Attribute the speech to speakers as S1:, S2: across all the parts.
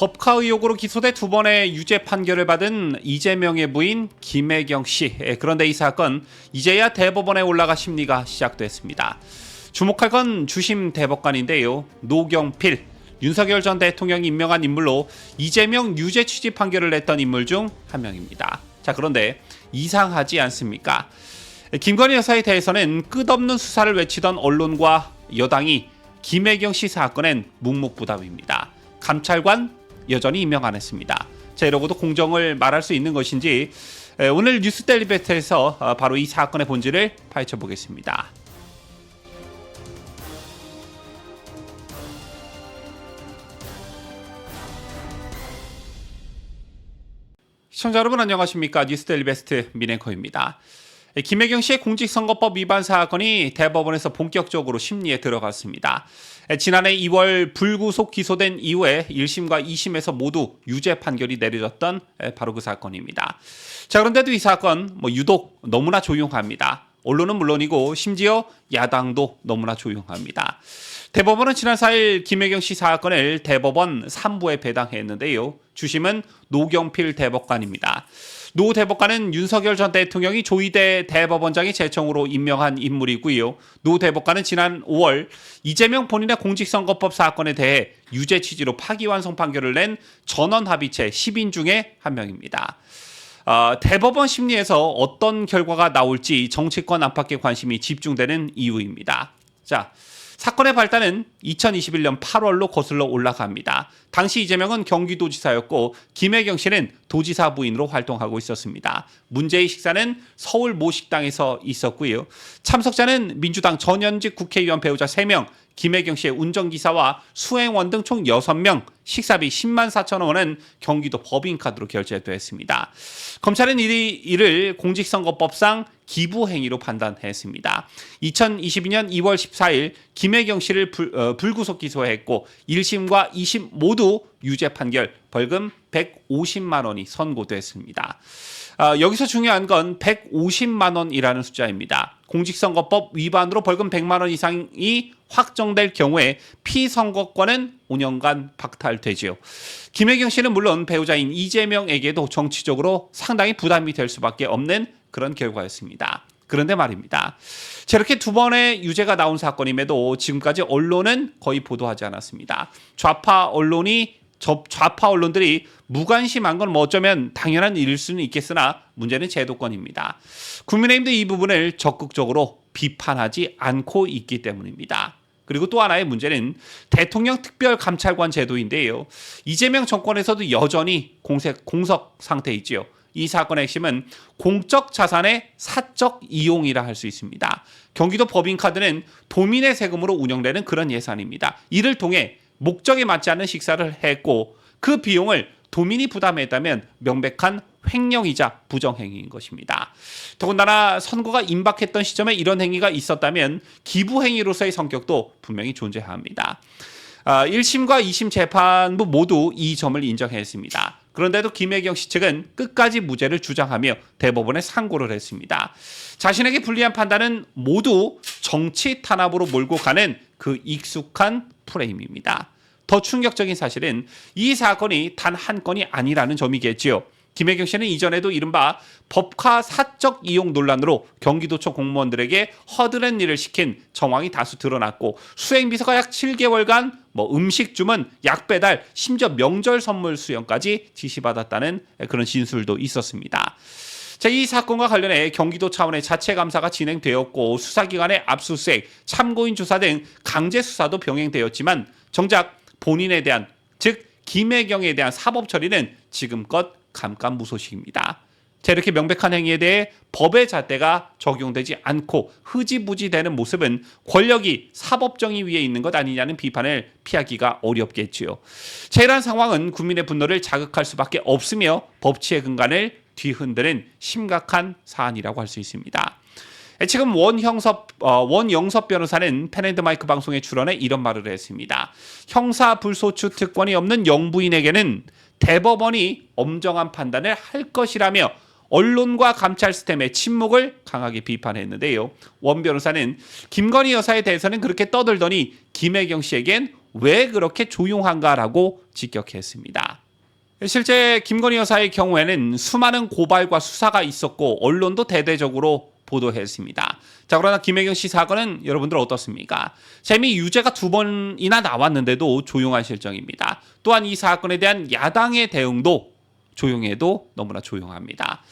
S1: 법카 의혹으로 기소돼 두 번의 유죄 판결을 받은 이재명의 부인 김혜경 씨. 예, 그런데 이 사건 이제야 대법원에 올라가 심리가 시작됐습니다. 주목할 건 주심 대법관인데요. 노경필 윤석열 전 대통령이 임명한 인물로 이재명 유죄 취지 판결을 냈던 인물 중 한 명입니다. 자 그런데 이상하지 않습니까? 김건희 여사에 대해서는 끝없는 수사를 외치던 언론과 여당이 김혜경 씨 사건엔 묵묵부답입니다. 감찰관 여전히 임명 안 했습니다. 자 이러고도 공정을 말할 수 있는 것인지 에, 오늘 뉴스 델리베트에서 어, 바로 이 사건의 본질을 파헤쳐 보겠습니다. 시청자 여러분 안녕하십니까 뉴스데일리 베스트 민앵커입니다. 김혜경 씨의 공직선거법 위반 사건이 대법원에서 본격적으로 심리에 들어갔습니다. 지난해 2월 불구속 기소된 이후에 1심과 2심에서 모두 유죄 판결이 내려졌던 바로 그 사건입니다. 자 그런데도 이 사건 뭐 유독 너무나 조용합니다. 언론은 물론이고 심지어 야당도 너무나 조용합니다. 대법원은 지난 4일 김혜경 씨 사건을 대법원 3부에 배당했는데요. 주심은 노경필 대법관입니다. 노 대법관은 윤석열 전 대통령이 조희대 대법원장의 제청으로 임명한 인물이고요. 노 대법관은 지난 5월 이재명 본인의 공직선거법 사건에 대해 유죄 취지로 파기환송 판결을 낸 전원합의체 10인 중에 한 명입니다. 어, 대법원 심리에서 어떤 결과가 나올지 정치권 안팎의 관심이 집중되는 이유입니다. 자, 사건의 발단은 2021년 8월로 거슬러 올라갑니다. 당시 이재명은 경기도지사였고 김혜경 씨는 도지사 부인으로 활동하고 있었습니다. 문제의 식사는 서울 모 식당에서 있었고요. 참석자는 민주당 전현직 국회의원 배우자 3명, 김혜경 씨의 운전기사와 수행원 등 총 6명, 식사비 10만 4천 원은 경기도 법인카드로 결제됐습니다. 검찰은 이, 이를 공직선거법상 기부 행위로 판단했습니다. 2022년 2월 14일 김혜경 씨를 불, 어, 불구속 기소했고 1심과 2심 모두 유죄 판결 벌금 150만 원이 선고됐습니다. 어, 여기서 중요한 건 150만 원이라는 숫자입니다. 공직선거법 위반으로 벌금 100만 원 이상이 확정될 경우에 피선거권은 5년간 박탈되지요. 김혜경 씨는 물론 배우자인 이재명에게도 정치적으로 상당히 부담이 될 수밖에 없는 그런 결과였습니다. 그런데 말입니다. 저렇게 두 번의 유죄가 나온 사건임에도 지금까지 언론은 거의 보도하지 않았습니다. 좌파 언론이 좌파 언론들이 무관심한 건 뭐 어쩌면 당연한 일일 수는 있겠으나 문제는 제도권입니다. 국민의힘도 이 부분을 적극적으로 비판하지 않고 있기 때문입니다. 그리고 또 하나의 문제는 대통령 특별 감찰관 제도인데요. 이재명 정권에서도 여전히 공색, 공석 상태이지요. 이 사건의 핵심은 공적 자산의 사적 이용이라 할 수 있습니다. 경기도 법인카드는 도민의 세금으로 운영되는 그런 예산입니다. 이를 통해 목적에 맞지 않는 식사를 했고 그 비용을 도민이 부담했다면 명백한 횡령이자 부정행위인 것입니다. 더군다나 선거가 임박했던 시점에 이런 행위가 있었다면 기부행위로서의 성격도 분명히 존재합니다. 1심과 2심 재판부 모두 이 점을 인정했습니다. 그런데도 김혜경 씨 측은 끝까지 무죄를 주장하며 대법원에 상고를 했습니다. 자신에게 불리한 판단은 모두 정치 탄압으로 몰고 가는 그 익숙한 프레임입니다. 더 충격적인 사실은 이 사건이 단 한 건이 아니라는 점이겠지요. 김혜경 씨는 이전에도 이른바 법카 사적 이용 논란으로 경기도청 공무원들에게 허드렛 일을 시킨 정황이 다수 드러났고 수행비서가 약 7개월간 뭐 음식 주문, 약 배달, 심지어 명절 선물 수령까지 지시받았다는 그런 진술도 있었습니다. 자, 이 사건과 관련해 경기도 차원의 자체 감사가 진행되었고 수사기관의 압수수색, 참고인 조사 등 강제 수사도 병행되었지만 정작 본인에 대한 즉 김혜경에 대한 사법 처리는 지금껏 감감무소식입니다. 자, 이렇게 명백한 행위에 대해 법의 잣대가 적용되지 않고 흐지부지 되는 모습은 권력이 사법정의 위에 있는 것 아니냐는 비판을 피하기가 어렵겠지요. 자, 이러한 상황은 국민의 분노를 자극할 수밖에 없으며 법치의 근간을 뒤흔드는 심각한 사안이라고 할 수 있습니다. 지금 원형섭 어, 원영섭 변호사는 펜앤드마이크 방송에 출연해 이런 말을 했습니다. 형사 불소추 특권이 없는 영부인에게는 대법원이 엄정한 판단을 할 것이라며 언론과 감찰 시스템의 침묵을 강하게 비판했는데요. 원 변호사는 김건희 여사에 대해서는 그렇게 떠들더니 김혜경 씨에겐 왜 그렇게 조용한가라고 직격했습니다. 실제 김건희 여사의 경우에는 수많은 고발과 수사가 있었고 언론도 대대적으로 보도했습니다. 자 그러나 김혜경 씨 사건은 여러분들 어떻습니까? 재미 유죄가 두 번이나 나왔는데도 조용한 실정입니다. 또한 이 사건에 대한 야당의 대응도 조용해도 너무나 조용합니다.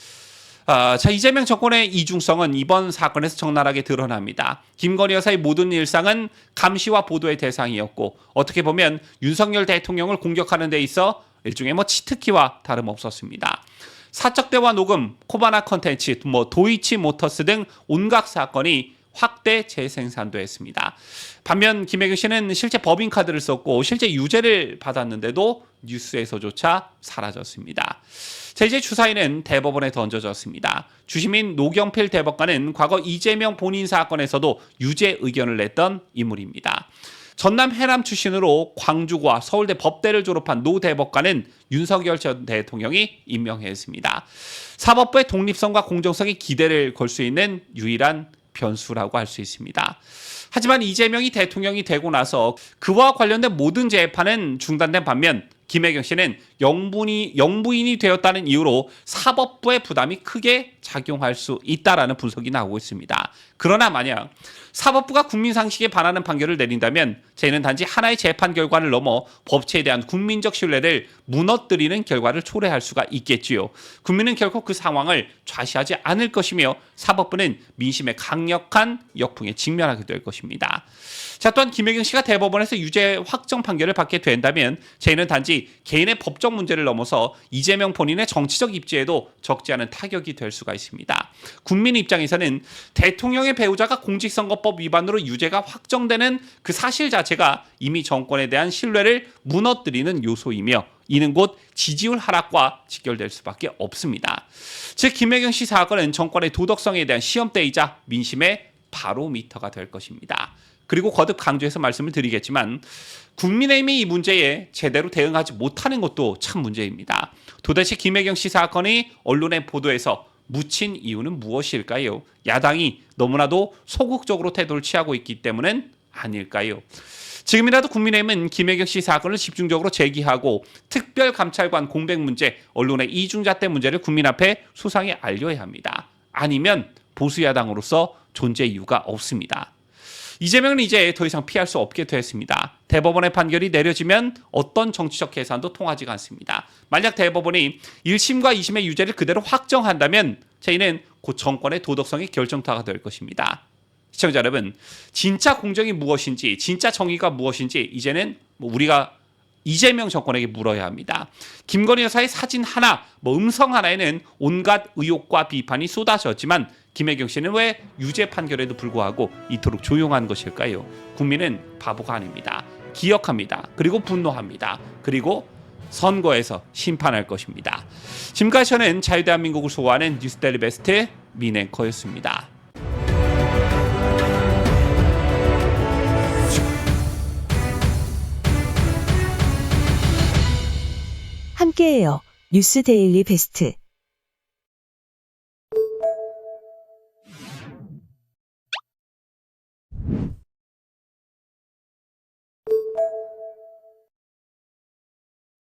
S1: 아, 자 이재명 정권의 이중성은 이번 사건에서 적나라하게 드러납니다. 김건희 여사의 모든 일상은 감시와 보도의 대상이었고 어떻게 보면 윤석열 대통령을 공격하는 데 있어 일종의 뭐 치트키와 다름없었습니다. 사적 대화 녹음, 코바나 컨텐츠, 뭐 도이치 모터스 등 온갖 사건이 확대 재생산도 했습니다. 반면 김혜경 씨는 실제 법인 카드를 썼고 실제 유죄를 받았는데도 뉴스에서조차 사라졌습니다. 자, 이제 주사위는 대법원에 던져졌습니다. 주심인 노경필 대법관은 과거 이재명 본인 사건에서도 유죄 의견을 냈던 인물입니다. 전남 해남 출신으로 광주과 서울대 법대를 졸업한 노 대법관은 윤석열 전 대통령이 임명했습니다. 사법부의 독립성과 공정성에 기대를 걸 수 있는 유일한 변수라고 할 수 있습니다. 하지만 이재명이 대통령이 되고 나서 그와 관련된 모든 재판은 중단된 반면 김혜경 씨는 영분이, 영부인이 되었다는 이유로 사법부의 부담이 크게 작용할 수 있다라는 분석이 나오고 있습니다. 그러나 만약 사법부가 국민 상식에 반하는 판결을 내린다면 저희는 단지 하나의 재판 결과를 넘어 법치에 대한 국민적 신뢰를 무너뜨리는 결과를 초래할 수가 있겠지요. 국민은 결코 그 상황을 좌시하지 않을 것이며 사법부는 민심의 강력한 역풍에 직면하게 될 것입니다. 자, 또한 김혜경 씨가 대법원에서 유죄 확정 판결을 받게 된다면 저희는 단지 개인의 법적 문제를 넘어서 이재명 본인의 정치적 입지에도 적지 않은 타격이 될 수가 있습니다. 국민 입장에서는 대통령의 배우자가 공직선거법 위반으로 유죄가 확정되는 그 사실 자체가 이미 정권에 대한 신뢰를 무너뜨리는 요소이며 이는 곧 지지율 하락과 직결될 수밖에 없습니다. 즉 김혜경 씨 사건은 정권의 도덕성에 대한 시험대이자 민심의 바로미터가 될 것입니다. 그리고 거듭 강조해서 말씀을 드리겠지만 국민의힘이 이 문제에 제대로 대응하지 못하는 것도 참 문제입니다. 도대체 김혜경 씨 사건이 언론의 보도에서 묻힌 이유는 무엇일까요? 야당이 너무나도 소극적으로 태도를 취하고 있기 때문은 아닐까요? 지금이라도 국민의힘은 김혜경 씨 사건을 집중적으로 제기하고 특별감찰관 공백 문제, 언론의 이중잣대 문제를 국민 앞에 수상히 알려야 합니다. 아니면 보수야당으로서 존재 이유가 없습니다. 이재명은 이제 더 이상 피할 수 없게 됐습니다. 대법원의 판결이 내려지면 어떤 정치적 계산도 통하지 않습니다. 만약 대법원이 1심과 2심의 유죄를 그대로 확정한다면 저희는 곧 정권의 도덕성이 결정타가 될 것입니다. 시청자 여러분, 진짜 공정이 무엇인지, 진짜 정의가 무엇인지 이제는 뭐 우리가 이재명 정권에게 물어야 합니다. 김건희 여사의 사진 하나, 뭐 음성 하나에는 온갖 의혹과 비판이 쏟아졌지만 김혜경 씨는 왜 유죄 판결에도 불구하고 이토록 조용한 것일까요? 국민은 바보가 아닙니다. 기억합니다. 그리고 분노합니다. 그리고 선거에서 심판할 것입니다. 지금까지 저는 자유대한민국을 소화하는 뉴스데리 베스트 민앵커였습니다.
S2: 함께해요. 뉴스 데일리 베스트.